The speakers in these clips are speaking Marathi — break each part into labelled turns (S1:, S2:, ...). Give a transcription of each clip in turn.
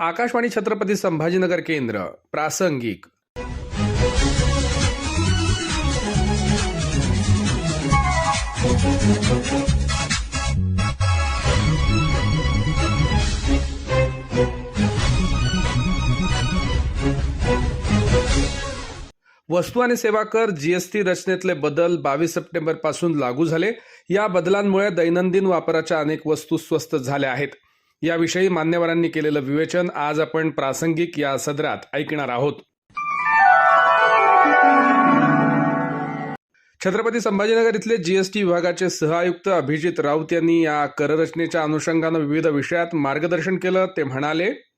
S1: आकाशवाणी छत्रपती संभाजीनगर केंद्र प्रासंगिक. वस्तू आणि सेवा कर जीएसटी रचनेतले बदल बावीस सप्टेंबरपासून लागू झाले. या बदलांमुळे दैनंदिन वापराच्या अनेक वस्तू स्वस्त झाल्या आहेत. याविषयी मान्यवरांनी केलेलं विवेचन आज आपण प्रासंगिक या सदरात ऐकणार आहोत. छत्रपती संभाजीनगर इथले जीएसटी विभागाचे सहआयुक्त अभिजित राऊत यांनी या कररचनेच्या अनुषंगानं विविध विषयात मार्गदर्शन केलं. ते म्हणाले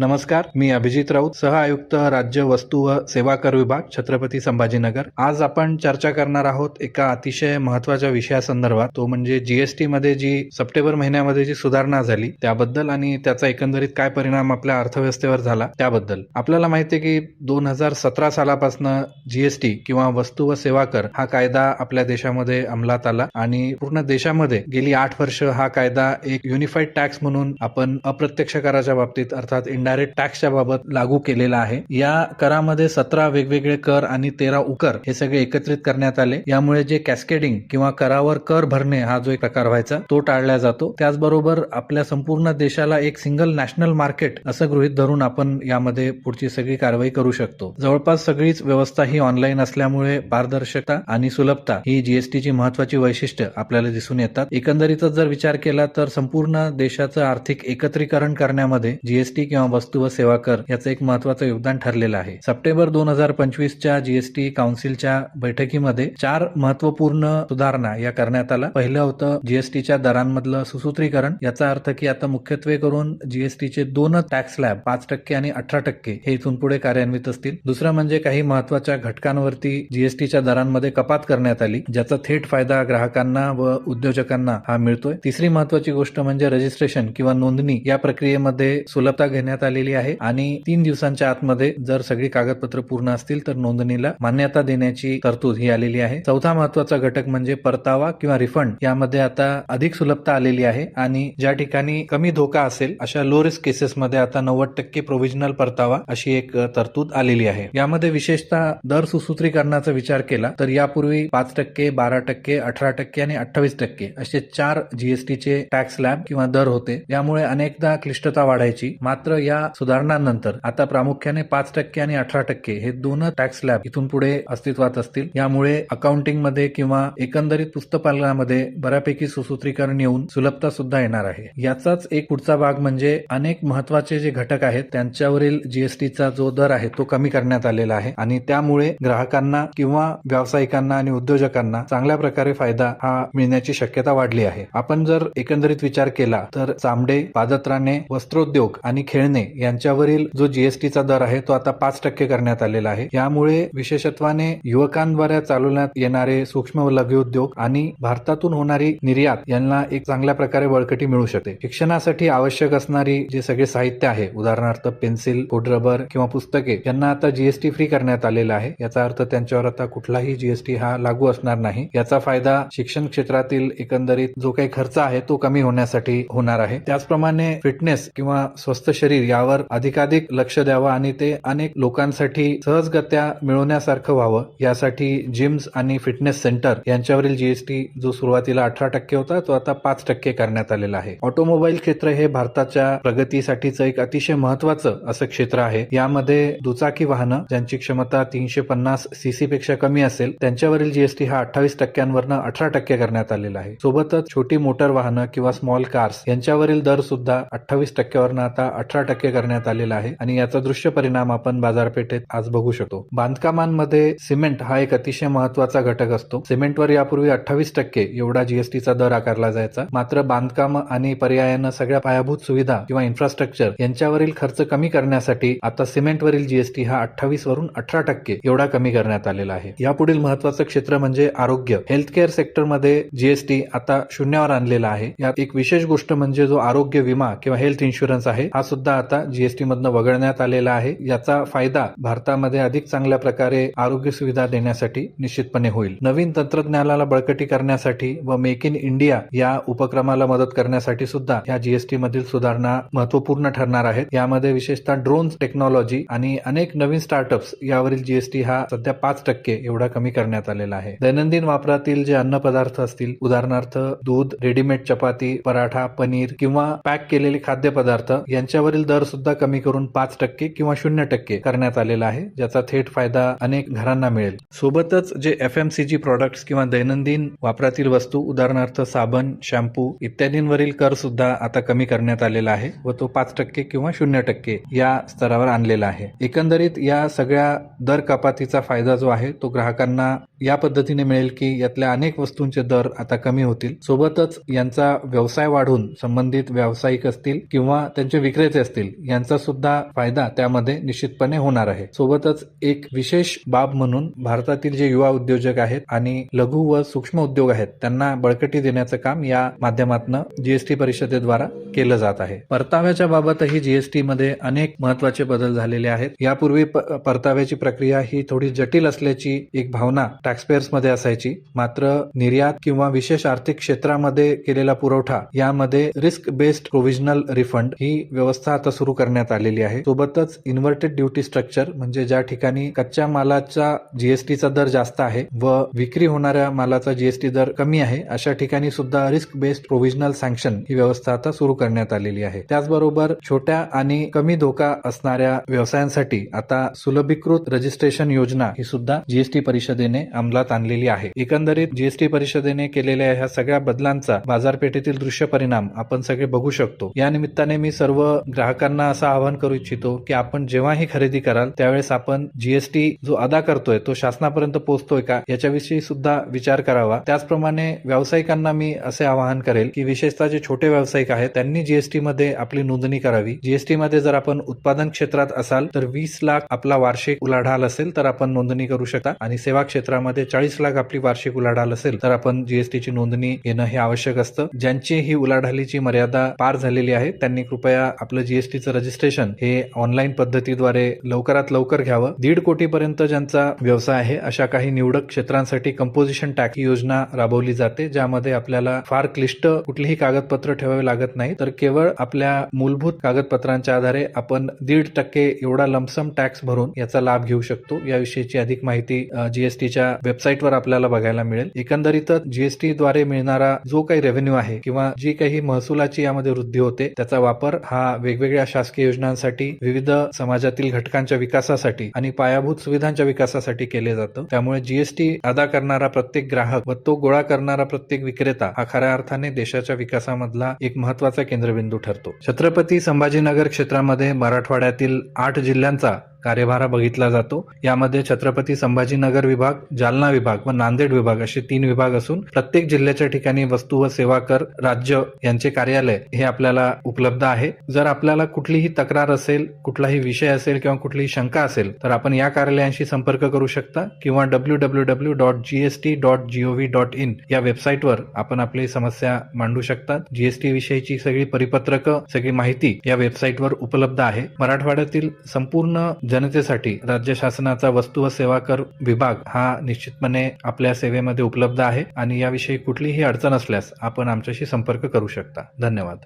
S2: नमस्कार मी अभिजित राऊत सह आयुक्त राज्य वस्तू व सेवा कर विभाग छत्रपती संभाजीनगर. आज आपण चर्चा करणार आहोत एका अतिशय महत्त्वाच्या विषयासंदर्भात. तो म्हणजे जीएसटी मध्ये जी सप्टेंबर महिन्यामध्ये जी सुधारणा झाली त्याबद्दल आणि त्याचा एकंदरीत काय परिणाम आपल्या अर्थव्यवस्थेवर झाला त्याबद्दल. आपल्याला माहिती आहे की दोन हजार सतरा सालापासून जीएसटी किंवा वस्तू व सेवा कर हा कायदा आपल्या देशामध्ये अंमलात आला आणि पूर्ण देशामध्ये गेली आठ वर्ष हा कायदा एक युनिफाईड टॅक्स म्हणून आपण अप्रत्यक्ष कराच्या बाबतीत अर्थात इनडायरेक्ट टॅक्सच्या बाबत लागू केलेला आहे. या करामध्ये सतरा वेगवेगळे कर आणि तेरा उकर हे सगळे एकत्रित करण्यात आले. यामुळे जे कॅस्केडिंग किंवा करावर कर भरणे हा जो एक प्रकार व्हायचा तो टाळला जातो. त्याचबरोबर आपल्या संपूर्ण देशाला एक सिंगल नॅशनल मार्केट असं गृहित धरून आपण यामध्ये पुढची सगळी कारवाई करू शकतो. जवळपास सगळीच व्यवस्था ही ऑनलाईन असल्यामुळे पारदर्शकता आणि सुलभता ही जीएसटीची महत्वाची वैशिष्ट्य आपल्याला दिसून येतात. एकंदरीतच जर विचार केला तर संपूर्ण देशाचं आर्थिक एकत्रीकरण करण्यामध्ये जीएसटी किंवा वस्तू व सेवा कर याचं एक महत्वाचं योगदान ठरलेलं आहे. सप्टेंबर दोन हजार पंचवीसच्या जीएसटी काउन्सिलच्या बैठकीमध्ये चार महत्त्वपूर्ण सुधारणा या करण्यात आला पहिलं होतं जीएसटीच्या दरांमधलं सुसूत्रीकरण. याचा अर्थ की आता मुख्यत्वे करून जीएसटीचे दोनच टॅक्स स्लॅब पाच टक्के आणि अठरा टक्के हे इथून पुढे कार्यान्वित असतील. दुसरं म्हणजे काही महत्त्वाच्या घटकांवरती जीएसटीच्या दरांमध्ये कपात करण्यात आली ज्याचा थेट फायदा ग्राहकांना व उद्योजकांना हा मिळतोय. तिसरी महत्वाची गोष्ट म्हणजे रजिस्ट्रेशन किंवा नोंदणी या प्रक्रियेमध्ये सुलभता घेण्यात आलेली आहे. आणि तीन दिवसांच्या आतमध्ये जर सगळी कागदपत्र पूर्ण असतील तर नोंदणीला मान्यता देण्याची तरतूद ही आलेली आहे. चौथा महत्त्वाचा घटक म्हणजे परतावा किंवा रिफंड. यामध्ये आता अधिक सुलभता आलेली आहे आणि ज्या ठिकाणी कमी धोका असेल अशा लो रिस्क केसेसमध्ये आता नव्वद टक्के प्रोव्हिजनल परतावा अशी एक तरतूद आलेली आहे. यामध्ये विशेषतः दर सुसूत्रीकरणाचा विचार केला तर यापूर्वी पाच टक्के बारा टक्के अठरा टक्के आणि अठ्ठावीस टक्के असे चार जीएसटीचे टॅक्स स्लॅब किंवा दर होते. यामुळे अनेकदा क्लिष्टता वाढायची. मात्र या सुधारणांनंतर आता प्रामुख्याने पाच टक्के आणि अठरा टक्के हे दोन टॅक्स स्लॅब इथून पुढे अस्तित्वात असतील. यामुळे अकाउंटिंगमध्ये किंवा एकंदरीत पुस्तपालनामध्ये बऱ्यापैकी सुसूत्रीकरण येऊन सुलभता सुद्धा येणार आहे. याचाच एक पुढचा भाग म्हणजे अनेक महत्त्वाचे जे घटक आहेत त्यांच्यावरील जीएसटीचा जो दर आहे तो कमी करण्यात आलेला आहे आणि त्यामुळे ग्राहकांना किंवा व्यावसायिकांना आणि उद्योजकांना चांगल्या प्रकारे फायदा हा मिळण्याची शक्यता वाढली आहे. आपण जर एकंदरीत विचार केला तर चामडे पादत्राणे वस्त्रोद्योग आणि खेळणे यांच्यावरील जो जीएसटीचा दर आहे तो आता पाच टक्के करण्यात आलेला आहे. यामुळे विशेषत्वाने युवकांद्वारे चालवण्यात येणारे सूक्ष्म व लघु उद्योग आणि भारतातून होणारी निर्यात यांना एक चांगल्या प्रकारे बळकटी मिळू शकते. शिक्षणासाठी आवश्यक असणारी जे सगळे साहित्य आहे उदाहरणार्थ पेन्सिल रबर किंवा पुस्तके यांना आता जीएसटी फ्री करण्यात आलेला आहे. याचा अर्थ त्यांच्यावर आता कुठलाही जीएसटी हा लागू असणार नाही. याचा फायदा शिक्षण क्षेत्रातील एकंदरीत जो काही खर्च आहे तो कमी होण्यासाठी होणार आहे. त्याचप्रमाणे फिटनेस किंवा स्वस्थ शरीर यावर अधिकाधिक लक्ष द्यावं आणि ते अनेक लोकांसाठी सहजगत्या मिळवण्यासारखं व्हावं. यासाठी जिम्स आणि फिटनेस सेंटर यांच्यावरील जीएसटी जो सुरुवातीला अठरा टक्के होता तो आता पाच टक्के करण्यात आलेला आहे. ऑटोमोबाईल क्षेत्र हे भारताच्या प्रगतीसाठीचं एक अतिशय महत्वाचं असं क्षेत्र आहे. यामध्ये दुचाकी वाहनं ज्यांची क्षमता तीनशे पन्नास सीसी पेक्षा कमी असेल त्यांच्यावरील जीएसटी हा अठ्ठावीस टक्क्यांवरनं अठरा टक्के करण्यात आलेला आहे. सोबतच छोटी मोटर वाहनं किंवा स्मॉल कार्स यांच्यावरील दर सुद्धा अठ्ठावीस टक्क्यावरनं आता अठरा टक्के करण्यात आलेला आहे आणि याचा दृश्य परिणाम आपण बाजारपेठेत आज बघू शकतो. बांधकामांमध्ये सिमेंट हा एक अतिशय महत्त्वाचा घटक असतो. सिमेंटवर यापूर्वी अठ्ठावीस टक्के एवढा जीएसटीचा दर आकारला जायचा. मात्र बांधकाम आणि पर्यायानं सगळ्या पायाभूत सुविधा किंवा इन्फ्रास्ट्रक्चर यांच्यावरील खर्च कमी करण्यासाठी आता सिमेंटवरील जीएसटी हा अठ्ठावीस वरून अठरा टक्के एवढा कमी करण्यात आलेला आहे. यापुढील महत्वाचं क्षेत्र म्हणजे आरोग्य. हेल्थ केअर सेक्टरमध्ये जीएसटी आता शून्यावर आणलेला आहे. यात एक विशेष गोष्ट म्हणजे जो आरोग्य विमा किंवा हेल्थ इन्शुरन्स आहे हा सुद्धा आता जीएसटीमधनं वगळण्यात आलेला आहे. याचा फायदा भारतामध्ये अधिक चांगल्या प्रकारे आरोग्य सुविधा देण्यासाठी निश्चितपणे होईल. नवीन तंत्रज्ञानाला बळकटी करण्यासाठी व मेक इन इंडिया या उपक्रमाला मदत करण्यासाठी सुद्धा या जीएसटी मधील सुधारणा महत्त्वपूर्ण ठरणार आहेत. यामध्ये विशेषतः ड्रोन टेक्नॉलॉजी आणि अनेक नवीन स्टार्टअप्स यावरील जीएसटी हा सध्या पाच टक्के एवढा कमी करण्यात आलेला आहे. दैनंदिन वापरातील जे अन्न पदार्थ असतील उदाहरणार्थ दूध रेडीमेड चपाती पराठा पनीर किंवा पॅक केलेले खाद्यपदार्थ यांच्यावरील दर सुद्धा कमी करून पाच टक्के किंवा शून्य टक्के करण्यात आलेला आहे ज्याचा थेट फायदा अनेक घरांना मिळेल. सोबतच जे F M C G products किंवा दैनंदिन वापरातील वस्तू उदाहरणार्थ साबण शॅम्पू इत्यादींवरील कर सुद्धा आता कमी करण्यात आलेला आहे व तो पाच टक्के किंवा शून्य टक्के या स्तरावर आणलेला आहे. एकंदरीत या सगळ्या दर कपातीचा फायदा जो आहे तो ग्राहकांना या पद्धतीने मिळेल की यातल्या अनेक वस्तूंचे दर आता कमी होतील. सोबतच यांचा व्यवसाय वाढून संबंधित व्यावसायिक असतील किंवा त्यांचे विक्रेते असतील यांचा सुद्धा फायदा त्यामध्ये निश्चितपणे होणार आहे. सोबतच एक विशेष बाब म्हणून भारतातील जे युवा उद्योजक आहेत आणि लघु व सूक्ष्म उद्योग आहेत त्यांना बळकटी देण्याचं काम या माध्यमातून जीएसटी परिषदेद्वारा केलं जात आहे. परताव्याच्या बाबतही जीएसटी मध्ये अनेक महत्त्वाचे बदल झालेले आहेत. यापूर्वी प- परताव्याची प्रक्रिया ही थोडी जटिल असल्याची एक भावना टॅक्सपेयर्समध्ये असायची. मात्र निर्यात किंवा विशेष आर्थिक क्षेत्रामध्ये केलेला पुरवठा यामध्ये रिस्क बेस्ड प्रोव्हिजनल रिफंड ही व्यवस्था आता सुरू करण्यात आलेली आहे. सोबतच इन्व्हर्टेड ड्युटी स्ट्रक्चर म्हणजे ज्या ठिकाणी कच्च्या मालाचा जीएसटीचा दर जास्त आहे व विक्री होणाऱ्या मालाचा जीएसटी दर कमी आहे अशा ठिकाणी सुद्धा रिस्क बेस्ड प्रोव्हिजनल सँक्शन ही व्यवस्था आता सुरू करण्यात आलेली आहे. त्याचबरोबर छोट्या आणि कमी धोका असणाऱ्या व्यवसायांसाठी आता सुलभीकृत रजिस्ट्रेशन योजना ही सुद्धा जीएसटी परिषदेने अंमलात आणलेली आहे. एकंदरीत जीएसटी परिषदेने केलेल्या ह्या सगळ्या बदलांचा बाजारपेठेतील दृश्य परिणाम आपण सगळे बघू शकतो. या निमित्ताने मी सर्व ग्राहकांना असं आवाहन करू इच्छितो की आपण जेव्हाही खरेदी कराल त्यावेळेस आपण जीएसटी जो अदा करतोय तो शासनापर्यंत पोहोचतोय का याच्याविषयी सुद्धा विचार करावा. त्याचप्रमाणे व्यावसायिकांना मी असे आवाहन करेल की विशेषतः जे छोटे व्यावसायिक आहेत त्यांनी जीएसटी मध्ये आपली नोंदणी करावी. जीएसटी मध्ये जर आपण उत्पादन क्षेत्रात असाल तर वीस लाख आपला वार्षिक उलाढाल असेल तर आपण नोंदणी करू शकता आणि सेवा क्षेत्रामध्ये चाळीस लाख आपली वार्षिक उलाढाल असेल तर आपण जीएसटीची नोंदणी घेणं हे आवश्यक असतं. ज्यांची ही उलाढालीची मर्यादा पार झालेली आहे त्यांनी कृपया आपलं जीएसटीचं रजिस्ट्रेशन हे ऑनलाईन पद्धतीद्वारे लवकरात लवकर घ्यावं. दीड कोटीपर्यंत ज्यांचा व्यवसाय आहे अशा काही निवडक क्षेत्रांसाठी कंपोजिशन टॅक्स ही योजना राबवली जाते ज्यामध्ये आपल्याला फार क्लिष्ट कुठलीही कागदपत्र ठेवावे लागत नाही तर केवळ आपल्या मूलभूत कागदपत्रांच्या आधारे आपण दीड टक्के एवढा लमसम टॅक्स भरून याचा लाभ घेऊ शकतो. याविषयीची अधिक माहिती जीएसटीच्या वेबसाईटवर आपल्याला बघायला मिळेल. एकंदरीतच जीएसटी द्वारे मिळणारा जो काही रेव्हेन्यू आहे किंवा जी काही महसुलाची यामध्ये वृद्धी होते त्याचा वापर हा वेगवेगळ्या शासकीय योजनांसाठी विविध समाजातील घटकांच्या विकासासाठी आणि पायाभूत सुविधांच्या विकासासाठी केले जातं. त्यामुळे जीएसटी अदा करणारा प्रत्येक ग्राहक व तो गोळा करणारा प्रत्येक विक्रेता हा खऱ्या अर्थाने देशाच्या विकासामधला एक महत्त्वाचा केंद्रबिंदू ठरतो. छत्रपती संभाजीनगर क्षेत्रामध्ये मराठवाड्यातील आठ जिल्ह्यांचा कार्यभार बघितला जातो. यामध्ये छत्रपती संभाजीनगर विभाग जालना विभाग व नांदेड विभाग असे तीन विभाग असून प्रत्येक जिल्ह्याच्या ठिकाणी वस्तू व सेवा कर राज्य यांचे कार्यालय हे आपल्याला उपलब्ध आहे. जर आपल्याला कुठलीही तक्रार असेल कुठलाही विषय असेल किंवा कुठलीही शंका असेल तर आपण या कार्यालयांशी संपर्क करू शकता किंवा W W W dot GST dot GOV dot in या वेबसाईटवर आपण आपली समस्या मांडू शकतात जीएसटी विषयीची सगळी परिपत्रकं सगळी माहिती या वेबसाईटवर उपलब्ध आहे. मराठवाड्यातील संपूर्ण जनतेसाठी राज्य शासनाचा वस्तू व सेवा कर विभाग हा निश्चितपणे आपल्या सेवेमध्ये उपलब्ध आहे आणि याविषयी कुठलीही अडचण असल्यास आपण आमच्याशी संपर्क करू शकता. धन्यवाद.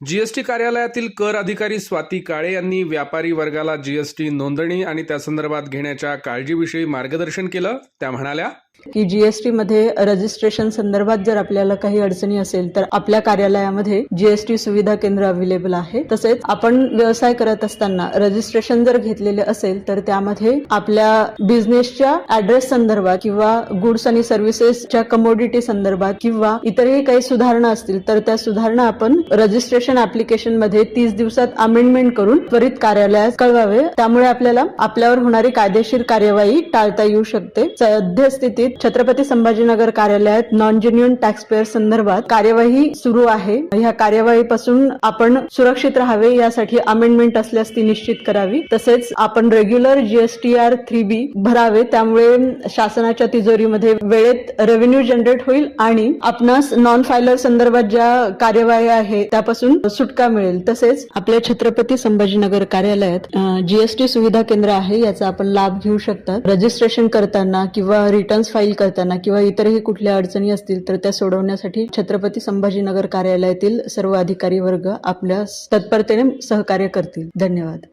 S1: जीएसटी कार्यालयातील कर अधिकारी स्वाती काळे यांनी व्यापारी वर्गाला जीएसटी नोंदणी आणि त्या संदर्भात घेण्याच्या काळजीविषयी मार्गदर्शन केलं. त्या म्हणाल्या
S3: की जीएसटी मध्ये रजिस्ट्रेशन संदर्भात जर आपल्याला काही अडचणी असेल तर आपल्या कार्यालयामध्ये जीएसटी सुविधा केंद्र अवेलेबल आहे. तसेच आपण व्यवसाय करत असताना रजिस्ट्रेशन जर घेतलेले असेल तर त्यामध्ये आपल्या बिझनेसच्या ऍड्रेस संदर्भात किंवा गुड्स आणि सर्व्हिसेसच्या कमोडिटी संदर्भात किंवा इतरही काही सुधारणा असतील तर त्या सुधारणा आपण रजिस्ट्रेशन रजिस्ट्रेशन ऍप्लिकेशनमध्ये तीस दिवसात अमेंडमेंट करून त्वरित कार्यालयात कळवावे. त्यामुळे आपल्याला आपल्यावर होणारी कायदेशीर कार्यवाही टाळता येऊ शकते. सद्यस्थितीत छत्रपती संभाजीनगर कार्यालयात नॉन जेन्युन टॅक्स पेअर संदर्भात कार्यवाही सुरू आहे. ह्या कार्यवाहीपासून आपण सुरक्षित राहावे यासाठी अमेंडमेंट असल्यास ती निश्चित करावी. तसेच आपण रेग्युलर जीएसटीआर थ्री बी भरावे. त्यामुळे शासनाच्या तिजोरीमध्ये वेळेत रेव्हेन्यू जनरेट होईल आणि आपणास नॉन फायलर संदर्भात ज्या कार्यवाही आहे त्यापासून सुटका मिळेल. तसेच आपल्या छत्रपती संभाजीनगर कार्यालयात जीएसटी सुविधा केंद्र आहे याचा आपण लाभ घेऊ शकतात. रजिस्ट्रेशन करताना किंवा रिटर्न्स फाईल करताना किंवा इतरही कुठल्या अडचणी असतील तर त्या सोडवण्यासाठी छत्रपती संभाजीनगर कार्यालयातील सर्व अधिकारी वर्ग आपल्या तत्परतेने सहकार्य करतील. धन्यवाद.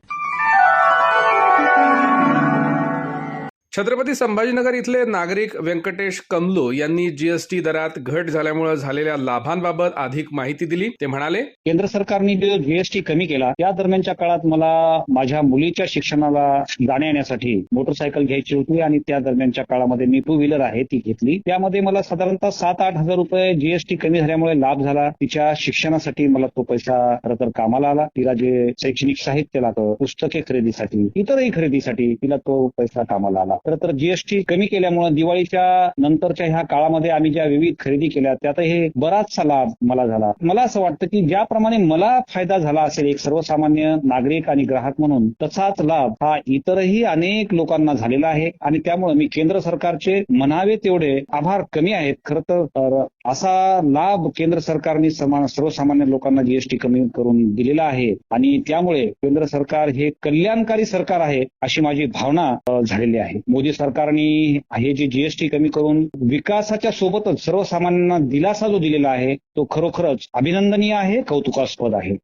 S1: छत्रपती संभाजीनगर इथले नागरिक व्यंकटेश कमलो यांनी जीएसटी दरात घट झाल्यामुळे झालेल्या लाभांबाबत अधिक माहिती दिली. ते म्हणाले
S4: केंद्र सरकारने जो जीएसटी कमी केला त्या दरम्यानच्या काळात मला माझ्या मुलीच्या शिक्षणाला जाण्या येण्यासाठी मोटरसायकल घ्यायची होती आणि त्या दरम्यानच्या काळामध्ये मी टू व्हीलर आहे ती घेतली. त्यामध्ये मला साधारणतः सात आठ हजार रुपये जीएसटी कमी झाल्यामुळे लाभ झाला. तिच्या शिक्षणासाठी मला तो पैसा खरं तर कामाला आला. तिला जे शैक्षणिक साहित्य लागतं पुस्तके खरेदीसाठी इतरही खरेदीसाठी तिला तो पैसा कामाला आला. खरं तर जीएसटी कमी केल्यामुळे दिवाळीच्या नंतरच्या ह्या काळामध्ये आम्ही ज्या विविध खरेदी केल्या त्यात हे बराचसा लाभ मला झाला. मला असं वाटतं की ज्याप्रमाणे मला फायदा झाला असेल एक सर्वसामान्य नागरिक आणि ग्राहक म्हणून तसाच लाभ हा इतरही अनेक लोकांना झालेला आहे आणि त्यामुळे मी केंद्र सरकारचे म्हणावे तेवढे आभार कमी आहेत. खरं तर असा लाभ केंद्र सरकारने सर्वसामान्य लोकांना जीएसटी कमी करून दिलेला आहे आणि त्यामुळे केंद्र सरकार हे कल्याणकारी सरकार आहे अशी माझी भावना झालेली आहे. मोदी सरकारने हे जे जीएसटी कमी करून विकासाच्या सोबतच सर्वसामान्यांना दिलासा जो दिलेला आहे तो खरोखरच अभिनंदनीय आहे कौतुकास्पद आहे.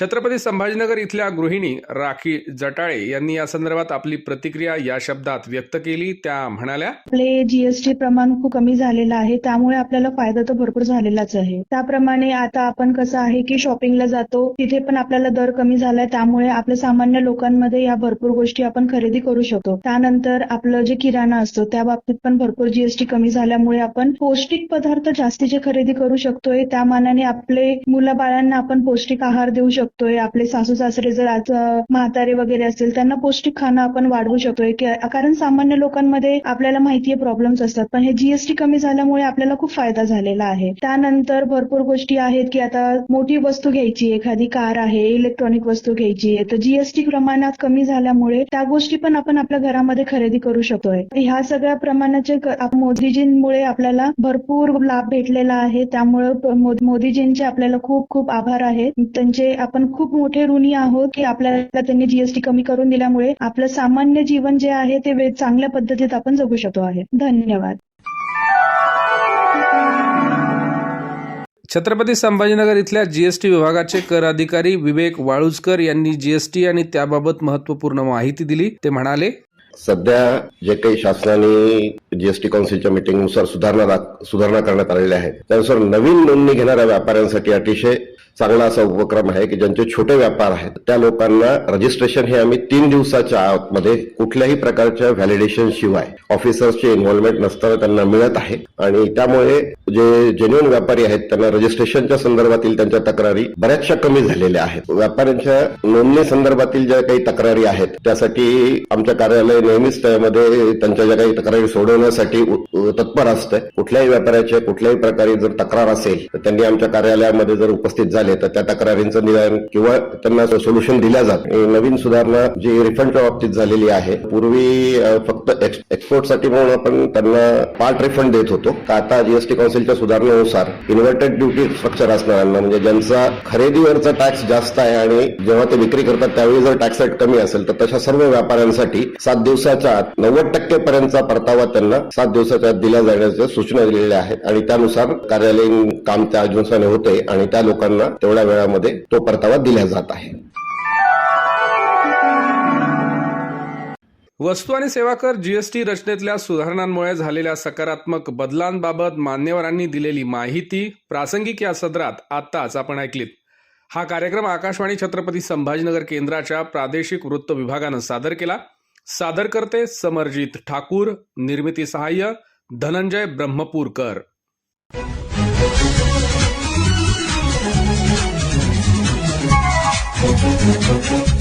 S1: छत्रपती संभाजीनगर इथल्या गृहिणी राखी जटाळे यांनी या संदर्भात आपली प्रतिक्रिया या शब्दात व्यक्त केली. त्या म्हणाल्या
S5: आपले जीएसटी प्रमाण खूप कमी झालेलं आहे त्यामुळे आपल्याला फायदा तर भरपूर झालेलाच आहे. त्याप्रमाणे आता आपण कसं आहे की शॉपिंगला जातो तिथे पण आपल्याला दर कमी झालाय त्यामुळे आपल्या सामान्य लोकांमध्ये या भरपूर गोष्टी आपण खरेदी करू शकतो. त्यानंतर आपलं जे किराणा असतो त्या बाबतीत पण भरपूर जीएसटी कमी झाल्यामुळे आपण पौष्टिक पदार्थ जास्तीचे खरेदी करू शकतोय. त्या मानाने आपले मुलं बाळांना आपण पौष्टिक आहार देऊ शकतो. शकतोय. आपले सासू सासरे जर आज म्हातारे वगैरे असेल त्यांना पौष्टिक खाणं आपण वाढवू शकतोय. कारण सामान्य लोकांमध्ये आपल्याला माहितीये प्रॉब्लेम्स असतात. पण हे जीएसटी कमी झाल्यामुळे आपल्याला खूप फायदा झालेला आहे. त्यानंतर भरपूर गोष्टी आहेत की आता मोठी वस्तू घ्यायची एखादी कार आहे इलेक्ट्रॉनिक वस्तू घ्यायची आहे. तर जीएसटी प्रमाणात कमी झाल्यामुळे त्या गोष्टी पण आपण आपल्या घरामध्ये खरेदी करू शकतोय. ह्या सगळ्या प्रमाणाचे मोदीजींमुळे आपल्याला भरपूर लाभ भेटलेला आहे. त्यामुळे मो- मोदीजींचे आपल्याला खूप खूप आभार आहेत त्यांचे आपण खूप मोठे ऋणी आहोत की आपल्याला त्यांनी जीएसटी कमी करून दिल्यामुळे आपलं सामान्य जीवन जे आहे ते वे- चांगल्या पद्धतीत आपण जगू शकतो आहे. धन्यवाद.
S1: छत्रपती संभाजीनगर इथल्या जीएसटी विभागाचे कर अधिकारी विवेक वाळुजकर यांनी जीएसटी आणि त्याबाबत महत्त्वपूर्ण माहिती दिली. ते म्हणाले
S6: सध्या जे काही शासनाने जीएसटी काउन्सिलच्या मिटिंगनुसार सुधारणा सुधारणा करण्यात आलेल्या आहेत त्यानुसार नवीन नोंदणी घेणाऱ्या व्यापाऱ्यांसाठी अतिशय चांगला असा उपक्रम आहे की ज्यांचे छोटे व्यापार आहेत. त्या लोकांना रजिस्ट्रेशन हे आम्ही तीन दिवसाच्या आतमध्ये कुठल्याही प्रकारच्या व्हॅलिडेशन शिवाय ऑफिसर्सचे इन्व्हॉल्वमेंट नसताना त्यांना मिळत आहे. आणि त्यामुळे जे जेन्युन व्यापारी आहेत त्यांना रजिस्ट्रेशनच्या संदर्भातील त्यांच्या तक्रारी बऱ्याचशा कमी झालेल्या आहेत. व्यापाऱ्यांच्या नोंदणी संदर्भातील ज्या काही तक्रारी आहेत त्यासाठी आमच्या कार्यालय नेहमीच त्यामध्ये त्यांच्या ज्या काही तक्रारी सोडवण्यासाठी तत्पर असतं. कुठल्याही व्यापाऱ्याच्या कुठल्याही प्रकारे जर तक्रार असेल तर त्यांनी आमच्या कार्यालयामध्ये जर उपस्थित झाले तर त्या तक्रारींचं निदान किंवा त्यांना सोल्युशन दिल्या जात नवीन सुधारणा जी रिफंडच्या बाबतीत झालेली आहे पूर्वी फक्त एक्सपोर्टसाठी म्हणून आपण त्यांना पार्ट रिफंड देत होतो. आता जीएसटी काउन्सिलच्या सुधारणेनुसार इन्व्हर्टेड ड्युटी स्ट्रक्चर असणाऱ्यांना म्हणजे ज्यांचा खरेदीवरचा टॅक्स जास्त आहे आणि जेव्हा ते विक्री करतात त्यावेळी जर टॅक्स रेट कमी असेल तर तशा सर्व व्यापाऱ्यांसाठी सात दिवसाच्या आत नव्वद टक्के पर्यंतचा परतावा त्यांना सात दिवसाच्या आत दिल्या जाण्याच्या सूचना दिलेल्या आहेत. आणि त्यानुसार कार्यालयीन काम त्या अनुसार होते आणि त्या लोकांना तेवढ्या वेळामध्ये तो परतावा दिला जात आहे.
S1: वस्तू आणि सेवा कर जीएसटी रचनेतल्या सुधारणांमुळे झालेल्या सकारात्मक बदलांबाबत मान्यवरांनी दिलेली माहिती प्रासंगिक या सदरात आत्ताच आपण ऐकलीत. हा कार्यक्रम आकाशवाणी छत्रपती संभाजीनगर केंद्राच्या प्रादेशिक वृत्त विभागानं सादर केला. सादर करते समरजित ठाकूर निर्मिती सहाय्य धनंजय ब्रह्मपूरकर. Música